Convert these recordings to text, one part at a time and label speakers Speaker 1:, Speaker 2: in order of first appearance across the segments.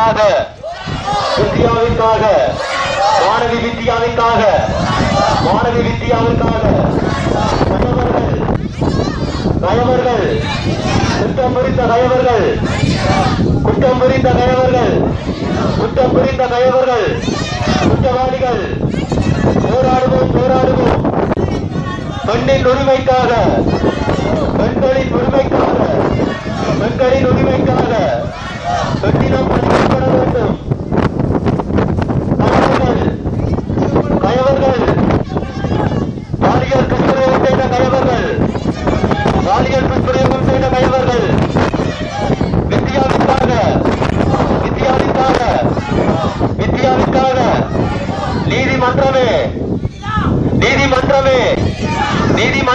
Speaker 1: வித்தியாவிற்காக வித்தியாவிற்காக மாணவி வித்தியாவிற்காக மாணவி வித்தியாவிற்காக கயவர்கள் கயவர்கள் குற்றம் புரிந்த கயவர்கள் குற்றம் புரிந்த கயவர்கள் குற்றம் புரிந்த கயவர்கள் குற்றவாளிகள் போராடுவோம் போராடுவோம். பெண்ணின் உரிமைக்காக பெண்களின் உரிமைக்காக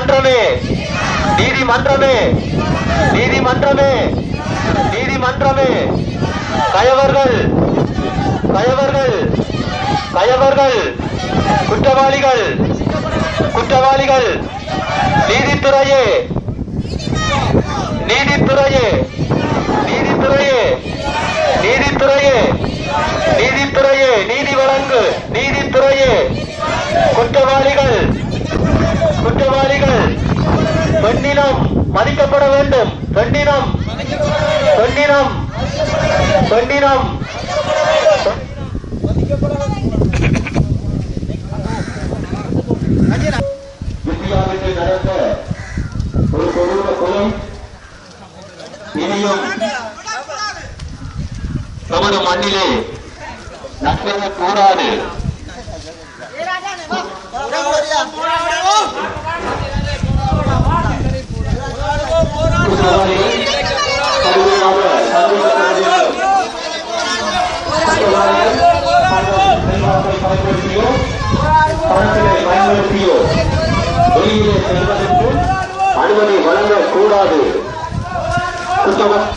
Speaker 1: நீதிமன்றமே. நீதிமன்றமே. நீதிமன்றமே. நீதிமன்றமே. கயவர்கள். கயவர்கள். கயவர்கள். குற்றவாளிகள். குற்றவாளிகள். நீதித்துறையே. நீதித்துறையே. நீதித்துறையே. நீதித்துறையே. நீதித்துறையே. நீதி வழங்கு. நீதித்துறையே. குற்றவாளிகள். குற்றவாளிகள் பெண்ணினம் மதிக்கப்பட வேண்டும். பெண்ணினம். பெண்ணினம். பெண்ணினம். இந்தியாவில் நடந்த ஒரு கொடூர கொலை இனியும் நமது மண்ணிலே நடக்க கூடாது. வெளியிலே செல்வதற்கு அனுமதி வழங்கக்கூடாது குற்றவாளி